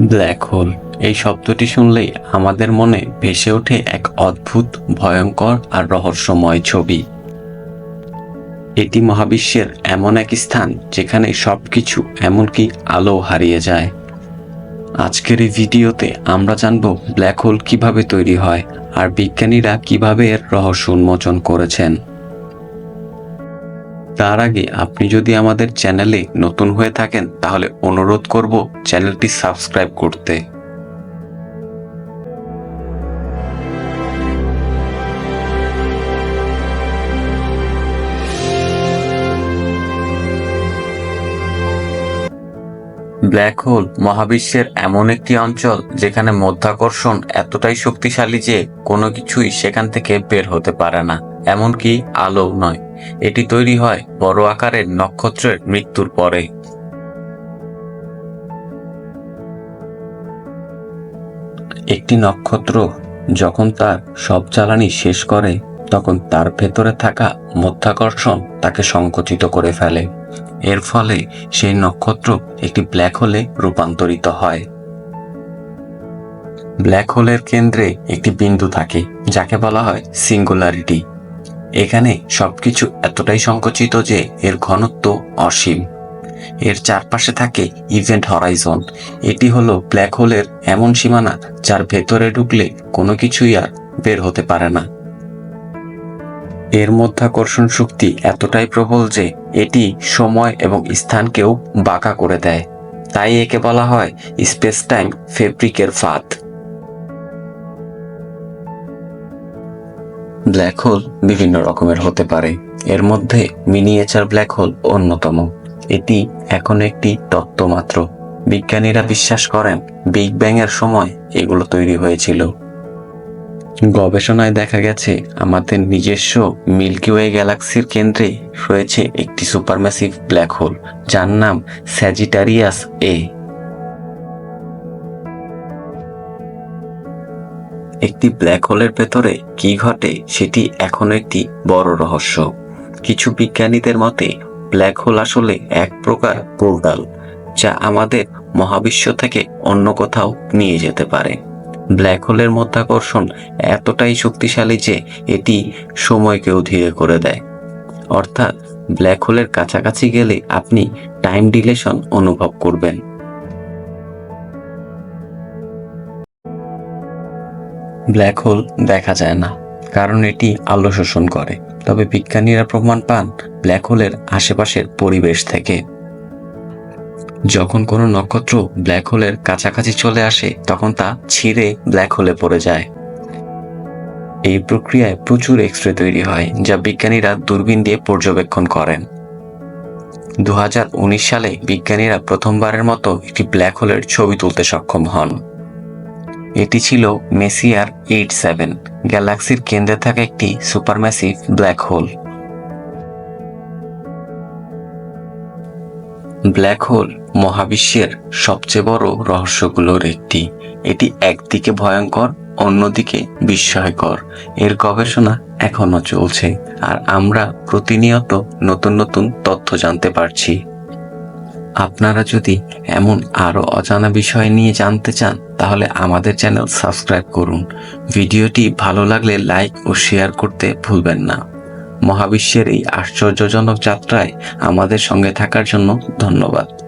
Black hole. এই শব্দটি শুনলেই আমাদের মনে ভেসে ওঠে এক অদ্ভুত, ভয়ঙ্কর আর রহস্যময় ছবি। এটি মহাবিশ্বের এমন এক স্থান যেখানে সব কিছু এমনকি আলো হারিয়ে যায়। আজকের এই ভিডিওতে আমরা জানব ব্ল্যাক হোল কীভাবে তৈরি হয় আর বিজ্ঞানীরা কীভাবে এর রহস্য উন্মোচন করেছেন। তার আগে আপনি যদি আমাদের চ্যানেলে নতুন হয়ে থাকেন, তাহলে অনুরোধ করব চ্যানেলটি সাবস্ক্রাইব করতে। ব্ল্যাক হোল মহাবিশ্বের এমন একটি অঞ্চল যেখানে মধ্যাকর্ষণ এতটাই শক্তিশালী যে কোনো কিছুই সেখান থেকে বের হতে পারে না। এমনকি আলো নয়। এটি তৈরি হয় বড় আকারের নক্ষত্রের মৃত্যুর পরে। একটি নক্ষত্র যখন তার সব জ্বালানি শেষ করে, তখন তার ভেতরে থাকা মধ্যাকর্ষণ তাকে সংকুচিত করে ফেলে। এর ফলে সেই নক্ষত্র একটি ব্ল্যাক হোলে রূপান্তরিত হয়। ব্ল্যাক হোলের কেন্দ্রে একটি বিন্দু থাকে, যাকে বলা হয় সিঙ্গুলারিটি। এখানে সবকিছু এতটাই সংকুচিত যে এর ঘনত্ব অসীম। এর চারপাশে থাকে ইভেন্ট হরাইজন এটি হলো ব্ল্যাক হোলের এমন সীমানা যার ভেতরে ঢুকলে কোনো কিছুই আর বের হতে পারে না। এর মধ্যাকর্ষণ শক্তি এতটাই প্রবল যে এটি সময় এবং স্থানকেও বাঁকা করে দেয়। তাই একে বলা হয় স্পেস টাইম ফেব্রিকের ফাঁদ। ব্ল্যাক হোল বিভিন্ন রকমের হতে পারে। এর মধ্যে মিনিয়েচার ব্ল্যাক হোল অন্যতম। এটি এখন একটি তত্ত্ব মাত্র। বিজ্ঞানীরা বিশ্বাস করেন, বিগ ব্যাং এর সময় এগুলো তৈরি হয়েছিল। গবেষণায় দেখা গেছে, আমাদের নিজস্ব মিল্কি ওয়ে গ্যালাক্সির কেন্দ্রে রয়েছে একটি সুপারম্যাসিভ ব্ল্যাক হোল, যার নাম স্যাজিটারিয়াস এ। একটি ব্ল্যাক হোলের ভেতরে কি ঘটে সেটি এখন একটি বড় রহস্য। কিছু বিজ্ঞানীদের মতে ব্ল্যাক হোল আসলে এক প্রকার পোর্টাল, যা আমাদের মহাবিশ্ব থেকে অন্য কোথাও নিয়ে যেতে পারে। ব্ল্যাক হোলের মধ্যাকর্ষণ এতটাই শক্তিশালী যে এটি সময়কেও ধীরে করে দেয়। অর্থাৎ ব্ল্যাক হোলের কাছাকাছি গেলে আপনি টাইম ডিলেশন অনুভব করবেন। ব্ল্যাক হোল দেখা যায় না, কারণ এটি আলো শোষণ করে। তবে বিজ্ঞানীরা প্রমাণ পান ব্ল্যাক হোলের আশেপাশের পরিবেশ থেকে। যখন কোনো নক্ষত্র ব্ল্যাক হোলের কাছাকাছি চলে আসে, তখন তা ছিঁড়ে ব্ল্যাক হোলে পড়ে যায়। এই প্রক্রিয়ায় প্রচুর এক্স রে তৈরি হয়, যা বিজ্ঞানীরা দূরবীন দিয়ে পর্যবেক্ষণ করেন। দু হাজার উনিশ সালে বিজ্ঞানীরা প্রথমবারের মতো একটি ব্ল্যাক হোলের ছবি তুলতে সক্ষম হন। এটি ছিল মেসিয়ার এইট সেভেন, গ্যালাক্সির কেন্দ্রে থাকা একটি supermassive black hole. Black hole মহাবিশ্বের সবচেয়ে বড় রহস্যগুলোর একটি। এটি একদিকে ভয়ঙ্কর, অন্যদিকে বিস্ময়কর। এর গবেষণা এখনও চলছে, আর আমরা প্রতিনিয়ত নতুন নতুন তথ্য জানতে পারছি। আপনারা যদি এমন আরও অজানা বিষয় নিয়ে জানতে চান তাহলে আমাদের চ্যানেল সাবস্ক্রাইব করুন। ভিডিওটি ভালো লাগলে লাইক ও শেয়ার করতে ভুলবেন না। মহাবিশ্বের এই আশ্চর্যজনক যাত্রায় আমাদের সঙ্গে থাকার জন্য ধন্যবাদ।